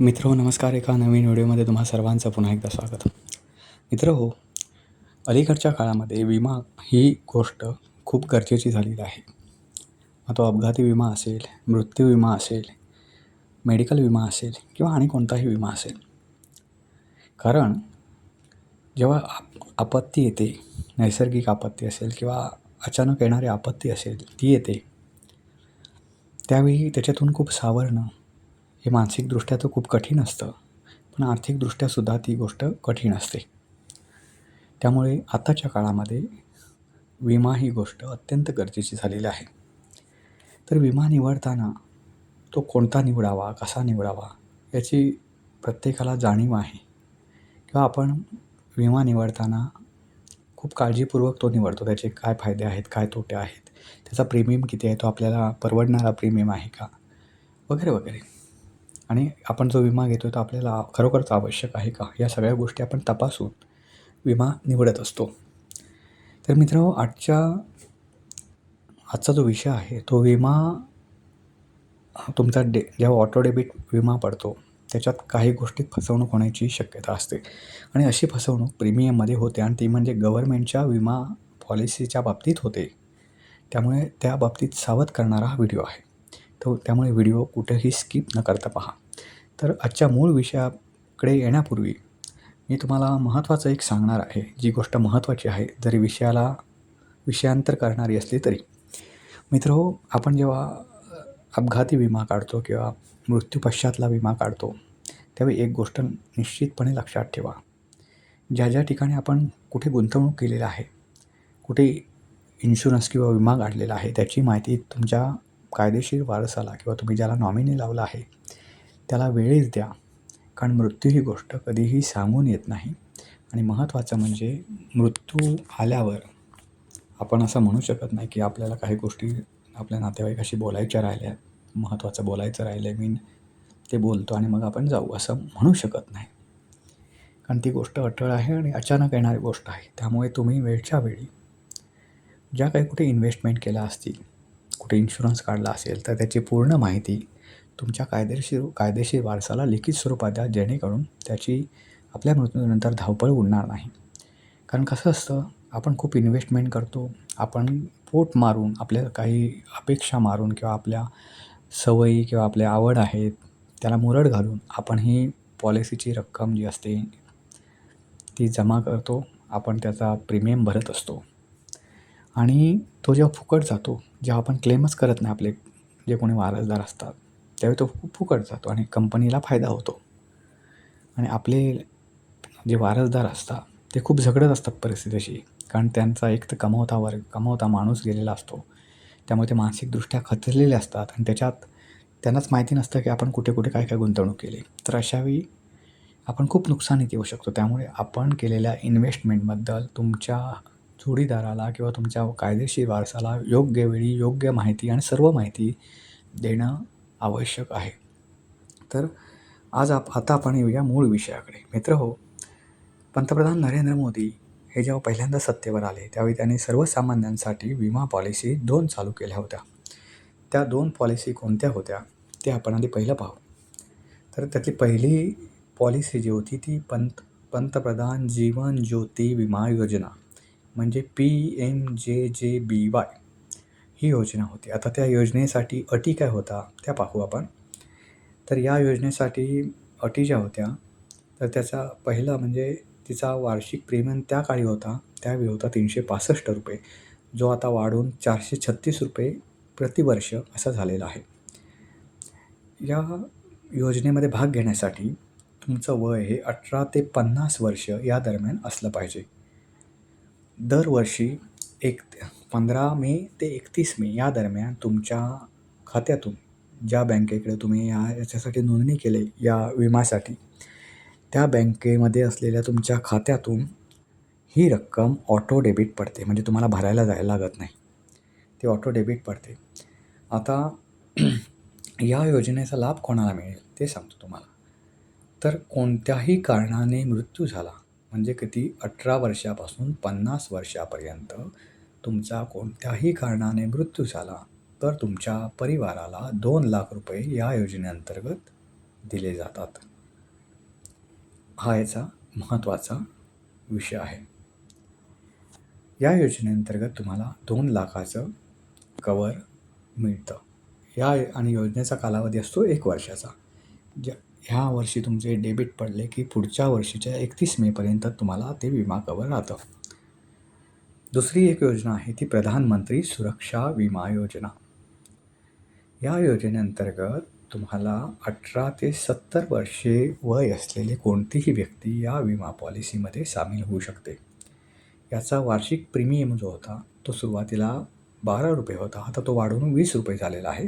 मित्र हो नमस्कार एका नवीन व्हिडिओमध्ये तुम्हा सर्वांचं पुन्हा एकदा स्वागत. मित्र हो अलीकडच्या काळामध्ये विमा ही गोष्ट खूप गरजेची झालेली आहे. मग तो अपघाती विमा असेल मृत्यू विमा असेल मेडिकल विमा असेल किंवा आणि कोणताही विमा असेल. कारण जेव्हा आप आपत्ती येते नैसर्गिक आपत्ती असेल किंवा अचानक येणारी आपत्ती असेल ती येते त्यावेळी त्याच्यातून खूप सावरणं हे मानसिकदृष्ट्या तर खूप कठीण असतं पण आर्थिकदृष्ट्यासुद्धा ती गोष्ट कठीण असते. त्यामुळे आताच्या काळामध्ये विमा ही गोष्ट अत्यंत गरजेची झालेली आहे. तर विमा निवडताना तो कोणता निवडावा कसा निवडावा याची प्रत्येकाला जाणीव आहे. किंवा आपण विमा निवडताना खूप काळजीपूर्वक तो निवडतो त्याचे काय फायदे आहेत काय तोटे आहेत त्याचा प्रीमियम किती आहे तो आपल्याला परवडणारा प्रीमियम आहे का? वगैरे वगैरे. आणि आपण जो विमा घेतो तो आपल्याला खरोखरच आवश्यक आहे का? या सगळ्या गोष्टी आपण तपासून विमा निवडत असतो. तर मित्रांनो आजच्या आजचा जो विषय आहे तो विमा तुमचा डे जेव्हा ऑटो डेबिट विमा पडतो त्याच्यात काही गोष्टीत फसवणूक होण्याची शक्यता असते. आणि अशी फसवणूक प्रीमियममध्ये होते आणि ती म्हणजे गव्हर्मेंटच्या विमा पॉलिसीच्या बाबतीत होते. त्यामुळे त्या बाबतीत सावध करणारा हा व्हिडिओ आहे. तो त्यामुळे व्हिडिओ कुठेही स्किप न करता पहा. तर आजच्या मूळ विषयाकडे येण्यापूर्वी मी तुम्हाला महत्त्वाचं एक सांगणार आहे. जी गोष्ट महत्त्वाची आहे जरी विषयाला विषयांतर करणारी असली तरी. मित्र हो आपण जेव्हा अपघाती विमा काढतो किंवा मृत्यूपश्चातला विमा काढतो त्यावेळी एक गोष्ट निश्चितपणे लक्षात ठेवा. ज्या ज्या ठिकाणी आपण कुठे गुंतवणूक केलेली आहे कुठे इन्शुरन्स किंवा विमा काढलेला आहे त्याची माहिती तुमच्या कायदेशीर वारसाला किंवा तुम्ही ज्याला नॉमिनी लावलं आहे त्याला वेळेस द्या. कारण मृत्यू ही गोष्ट कधीही सांगून येत नाही. आणि महत्त्वाचं म्हणजे मृत्यू आल्यावर आपण असं म्हणू शकत नाही की आपल्याला काही गोष्टी आपल्या नातेवाईकाशी बोलायच्या राहिल्या महत्त्वाचं बोलायचं राहिलं आहे मी ते बोलतो आणि मग आपण जाऊ असं म्हणू शकत नाही. कारण ती गोष्ट अटळ आहे आणि अचानक येणारी गोष्ट आहे. त्यामुळे तुम्ही वेळच्या वेळी ज्या काही कुठे इन्व्हेस्टमेंट केल्या असतील कुठे इन्शुरन्स काढला असेल तर त्याची पूर्ण माहिती तुमच्या कायदेशीर कायदेशीर वारसाला लिखित स्वरूपात द्या जेणेकरून त्याची आपल्या मृत्यूनंतर धावपळ उडणार नाही. कारण कसं असतं आपण खूप इन्व्हेस्टमेंट करतो आपण पोट मारून आपल्या काही अपेक्षा मारून किंवा आपल्या सवयी किंवा आपल्या आवड आहेत त्याला मुरड घालून आपण ही पॉलिसीची रक्कम जी असते ती जमा करतो आपण त्याचा प्रीमियम भरत असतो. आणि तो जेव्हा फुकट जातो जेव्हा आपण क्लेमच करत नाही आपले जे कोणी वारसदार असतात त्यावेळी तो फुकट जातो आणि कंपनीला फायदा होतो. आणि आपले जे वारसदार असतात ते खूप झगडत असतात परिस्थितीशी कारण त्यांचा एक तर कमवता वर्ग कमवता माणूस गेलेला असतो. त्यामुळे ते मानसिकदृष्ट्या खचलेले असतात आणि त्याच्यात त्यांनाच माहिती नसतं की आपण कुठे कुठे काय काय गुंतवणूक केली. तर अशावेळी आपण खूप नुकसानीत येऊ शकतो. त्यामुळे आपण केलेल्या इन्व्हेस्टमेंटबद्दल तुमच्या जोडीदाराला किंवा तुमच्या कायदेशीर वारसाला योग्य वेळी योग्य माहिती आणि सर्व माहिती देणं आवश्यक आहे. तर आज आप आता आपण येऊया मूळ विषयाकडे. मित्र हो पंतप्रधान नरेंद्र मोदी हे जेव्हा पहिल्यांदा सत्तेवर आले त्यावेळी त्यांनी सर्वसामान्यांसाठी विमा पॉलिसी दोन चालू केल्या होत्या. त्या दोन पॉलिसी कोणत्या होत्या ते आपण आधी पहिलं पाहू. तर त्यातली पहिली पॉलिसी जी होती ती पंत पंतप्रधान जीवन ज्योती विमा योजना. म्हणजे पी एम जे जे बी वाय ही योजना होती. आता त्या योजनेसाठी अटी काय होता त्या पाहू आपण. तर या योजनेसाठी अटी ज्या होत्या तर त्याचा पहिला म्हणजे तिचा वार्षिक प्रीमियम त्या काळी होता त्यावेळी होता तीनशे पासष्ट रुपये. जो आता वाढून चारशे छत्तीस रुपये प्रतिवर्ष असा झालेला आहे. या योजनेमध्ये भाग घेण्यासाठी तुमचं वय हे अठरा ते पन्नास वर्ष या दरम्यान असलं पाहिजे. दरवर्षी एक पंधरा मे ते एकतीस मे या दरम्यान तुमच्या खात्यातून ज्या बँकेकडे तुम्ही या याच्यासाठी नोंदणी केली या विम्यासाठी त्या बँकेमध्ये असलेल्या तुमच्या खात्यातून ही रक्कम ऑटो डेबिट पडते. म्हणजे तुम्हाला भरायला जायला लागत नाही. ती ऑटो डेबिट पडते. आता या योजनेचा लाभ कोणाला मिळेल ते सांगतो तुम्हाला. तर कोणत्याही कारणाने मृत्यू झाला म्हणजे किती? अठरा वर्षापासून पन्नास वर्षापर्यंत तुमचा कोणत्याही कारणाने मृत्यू झाला तर तुमच्या परिवाराला दोन लाख रुपये या योजनेअंतर्गत दिले जातात. हा याचा महत्त्वाचा विषय आहे. या योजनेअंतर्गत तुम्हाला दोन लाखाचं कवर मिळतं. या आणि योजनेचा कालावधी असतो एक वर्षाचा. ज्या ह्या वर्षी तुमचे डेबिट पडले की पुढच्या वर्षीच्या एकतीस मेपर्यंत तुम्हाला ते विमा कवर राहतं. दुसरी एक योजना आहे ती प्रधानमंत्री सुरक्षा विमा योजना. या योजनेअंतर्गत तुम्हाला अठरा ते सत्तर वर्षे वय असलेली कोणतीही व्यक्ती या विमा पॉलिसीमध्ये सामील होऊ शकते. याचा वार्षिक प्रीमियम जो होता तो सुरुवातीला बारा रुपये होता आता तो वाढवून वीस रुपये झालेला आहे.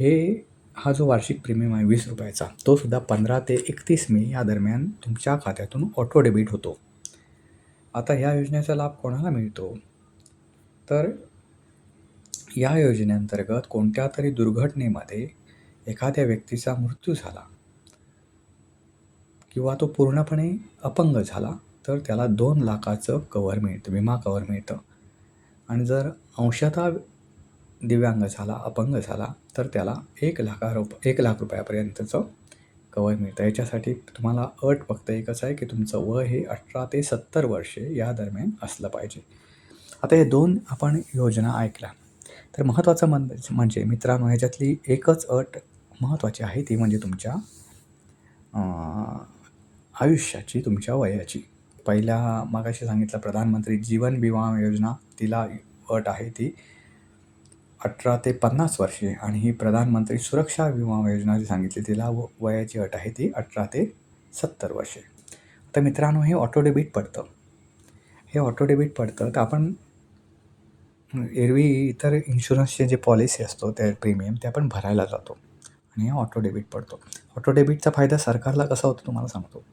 हे हा जो वार्षिक प्रीमियम आहे वीस रुपयाचा तो सुद्धा पंधरा ते एकतीस मे या दरम्यान तुमच्या खात्यातून ऑटो डेबिट होतो. आता ह्या योजनेचा लाभ कोणाला मिळतो? तर या योजनेअंतर्गत कोणत्या तरी दुर्घटनेमध्ये एखाद्या व्यक्तीचा मृत्यू झाला किंवा तो पूर्णपणे अपंग झाला तर त्याला दोन लाखाचं कवर मिळतं विमा कवर मिळतं. आणि जर अंशतः दिव्यांग झाला अपंग झाला तर त्याला एक लाखा रुप एक लाख रुपयापर्यंतचं कवर मिळतं. याच्यासाठी तुम्हाला अट फक्त एकच आहे की तुमचं वय हे अठरा ते सत्तर वर्षे या दरम्यान असलं पाहिजे. आता हे दोन आपण योजना ऐकल्या. तर महत्त्वाचं मन म्हणजे मित्रांनो ह्याच्यातली एकच अट महत्त्वाची आहे ती म्हणजे तुमच्या आयुष्याची तुमच्या वयाची. पहिल्या मागाशी सांगितलं प्रधानमंत्री जीवन विमा योजना तिला अट आहे ती अठरा ते पन्नास वर्षे आणि ही प्रधानमंत्री सुरक्षा विमा योजना जी सांगितली तिला व वयाची अट आहे ती अठरा ते सत्तर वर्षे. तर मित्रांनो हे ऑटो डेबिट पडतं. हे ऑटो डेबिट पडतं तर आपण एरवी इतर इन्शुरन्सचे जे पॉलिसी असतो त्या प्रीमियम ते आपण भरायला जातो. आणि ऑटो डेबिट पडतो. ऑटो डेबिटचा फायदा सरकारला कसा होतो तुम्हाला सांगतो.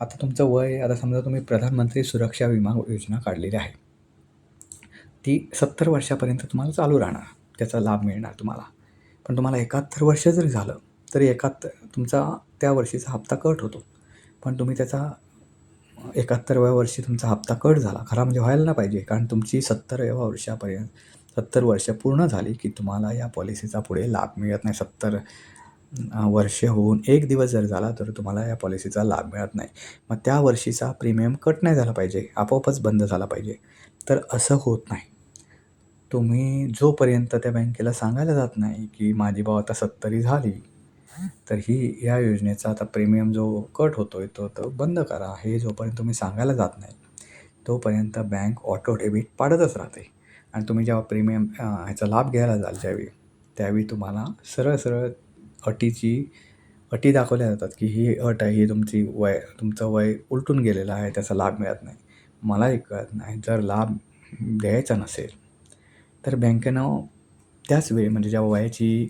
आता तुमचं वय आता समजा तुम्ही प्रधानमंत्री सुरक्षा विमा योजना काढलेली आहे. ती सत्तर वर्षापर्यंत तुम्हाला चालू राहणार. त्याचा लाभ मिळणार तुम्हाला. पण तुम्हाला एकाहत्तर वर्ष जरी झालं तरी एकाहत्तर तुमचा त्या वर्षीचा हप्ता कट होतो. पण तुम्ही त्याचा एकाहत्तरव्या वर्षी तुमचा हप्ता कट झाला. खरा म्हणजे व्हायला ना पाहिजे कारण तुमची सत्तरव्या वर्षापर्यंत सत्तर वर्ष पूर्ण झाली की तुम्हाला या पॉलिसीचा पुढे लाभ मिळत नाही. सत्तर वर्ष होऊन एक दिवस जर झाला तर तुम्हाला या पॉलिसीचा लाभ मिळत नाही. मग त्या वर्षीचा प्रीमियम कट नाही झाला पाहिजे. आपोआपच बंद झाला पाहिजे. तर असं होत नाही. तुम्ही जोपर्यंत त्या बँकेला सांगायला जात नाही की माझी भाव आता सत्तरी झाली तर ही या योजनेचा आता प्रीमियम जो कट होतो आहे तो तो बंद करा. हे जोपर्यंत तुम्ही सांगायला जात नाही तोपर्यंत बँक ऑटो डेबिट पाडतच राहते. आणि तुम्ही जेव्हा प्रीमियम ह्याचा लाभ घ्यायला जाल ज्यावेळी त्यावेळी तुम्हाला सरळ सरळ अटीची अटी दाखवल्या जातात की ही अट आहे ही तुमची वय तुमचं वय उलटून गेलेलं आहे त्याचा लाभ मिळत नाही. मलाही कळत नाही जर लाभ द्यायचा नसेल तर बँकेनं त्याच वेळी म्हणजे ज्या वयाची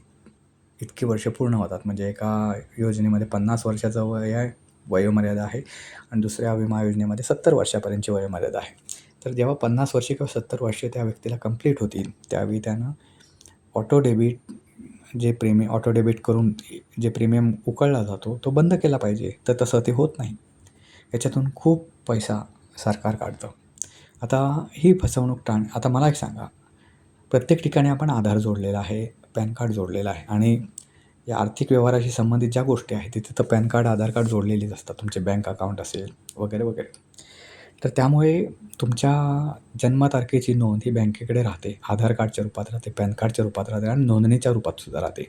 इतकी वर्ष पूर्ण होतात म्हणजे एका योजनेमध्ये पन्नास वर्षाचं वय आहे वयोमर्यादा आहे आणि दुसऱ्या विमा योजनेमध्ये सत्तर वर्षापर्यंतची वयोमर्यादा आहे. तर जेव्हा पन्नास वर्षे किंवा सत्तर वर्षे त्या व्यक्तीला कंप्लीट होतील त्यावेळी त्यानं ऑटो डेबिट जे प्रीमि ऑटो डेबिट करून जे प्रीमियम उकळला जातो तो बंद केला पाहिजे. तर तसं ते होत नाही. याच्यातून खूप पैसा सरकार काढतं. आता ही फसवणूक टाळ आता मला एक सांगा. प्रत्येक ठिकाणी आपण आधार जोडलेला आहे पॅन कार्ड जोडलेलं आहे आणि या आर्थिक व्यवहाराशी संबंधित ज्या गोष्टी आहेत तिथे तर पॅन कार्ड आधार कार्ड जोडलेलीच असतात. तुमचे बँक अकाउंट असेल वगैरे वगैरे. तर त्यामुळे तुमच्या जन्मतारखेची नोंद ही बँकेकडे राहते. आधार कार्डच्या रूपात राहते पॅन कार्डच्या रूपात राहते आणि नोंदणीच्या रूपात सुद्धा राहते.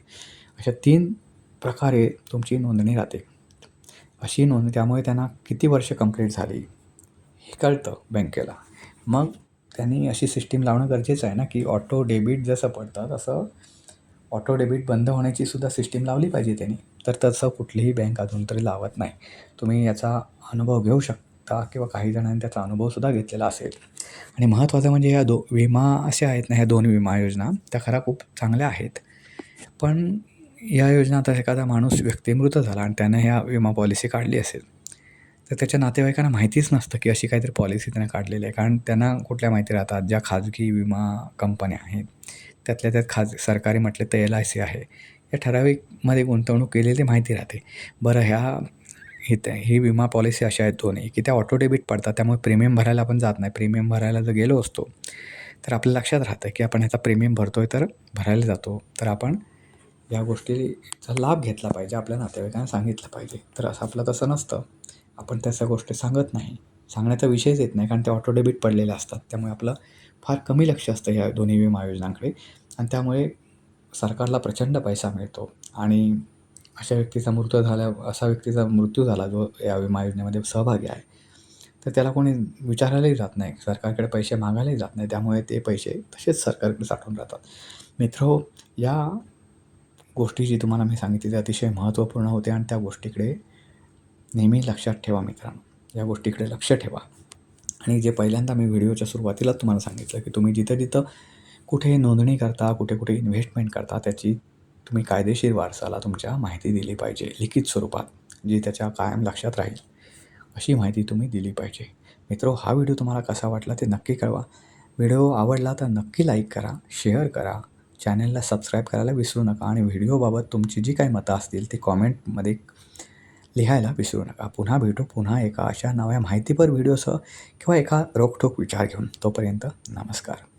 अशा तीन प्रकारे तुमची नोंदणी राहते. अशी नोंदणी त्यामुळे त्यांना किती वर्ष कंप्लीट झाली? हे कळतं बँकेला. मग त्यांनी अशी सिस्टीम लावणं गरजेचं आहे ना की ऑटो डेबिट जसं पडतं तसं ऑटो डेबिट बंद होण्याची सुद्धा सिस्टीम लावली पाहिजे त्यांनी. तर तसं कुठलीही बँक अजून तरी लावत नाही. तुम्ही याचा अनुभव घेऊ शकता किंवा काही जणांनी त्याचा अनुभवसुद्धा घेतलेला असेल. आणि महत्त्वाचं म्हणजे ह्या दो विमा अशा आहेत ना ह्या दोन विमा योजना त्या खऱ्या खूप चांगल्या आहेत. पण या योजना आता एखादा माणूस व्यक्तिमृत झाला आणि त्यानं ह्या विमा पॉलिसी काढली असेल. तर त्याच्या नातेवाईकांना माहितीच नसतं की अशी काहीतरी पॉलिसी त्यांना काढलेली आहे. कारण त्यांना कुठल्या माहिती राहतात? ज्या खाजगी विमा कंपन्या आहेत त्यातल्या त्यात खाज सरकारी म्हटलं तर एल आय सी आहे. या ठराविकमध्ये गुंतवणूक केलेली माहिती राहते. बरं ह्या ही त्या ही विमा पॉलिसी अशा आहेत दोन्ही की त्या ऑटो डेबिट पडतात त्यामुळे प्रीमियम भरायला आपण जात नाही. प्रीमियम भरायला जर गेलो असतो तर आपल्या लक्षात राहतं की आपण ह्याचा प्रीमियम भरतो आहे तर भरायला जातो. तर आपण या गोष्टीचा लाभ घेतला पाहिजे आपल्या नातेवाईकांना सांगितलं पाहिजे. तर असं आपलं तसं नसतं. आपण त्याच्या गोष्टी सांगत नाही. सांगण्याचा विषयच येत नाही कारण ते ऑटो डेबिट पडलेले असतात. त्यामुळे आपलं फार कमी लक्ष असतं ह्या दोन्ही विमा योजनांकडे. आणि त्यामुळे सरकारला प्रचंड पैसा मिळतो. आणि अशा व्यक्तीचा मृत्यू झाला असा व्यक्तीचा मृत्यू झाला जो या विमा योजनेमध्ये सहभागी आहे. तर त्याला कोणी विचारायलाही जात नाही. सरकारकडे पैसे मागायलाही जात नाही. त्यामुळे ते पैसे तसेच सरकारकडे साठवून राहतात. मित्र हो, या गोष्टी जी तुम्हाला मी सांगितली ते अतिशय महत्त्वपूर्ण होते. आणि त्या गोष्टीकडे नेहमी लक्षात ठेवा मित्रांनो. या गोष्टीकडे लक्ष ठेवा. आणि जे पहिल्यांदा मी व्हिडिओच्या सुरुवातीलाच तुम्हाला सांगितलं की तुम्ही जिथं जिथं कुठे नोंदणी करता कुठे कुठे इन्व्हेस्टमेंट करता त्याची तुम्ही कायदेशीर वारसाला तुमच्या माहिती दिली पाहिजे लिखित स्वरूपात जी त्याच्या कायम लक्षात राहील अशी माहिती तुम्ही दिली पाहिजे. मित्रो हा व्हिडिओ तुम्हाला कसा वाटला ते नक्की कळवा. व्हिडिओ आवडला तर नक्की लाईक करा शेअर करा. चॅनलला सबस्क्राईब करायला विसरू नका. आणि व्हिडिओबाबत तुमची जी काही मतं असतील ती कॉमेंटमध्ये लिहायला विसरू नका. पुन्हा भेटू पुन्हा एका अशा नव्या माहितीपर व्हिडिओसह किंवा एका रोखठोक विचार घेऊन. तोपर्यंत नमस्कार.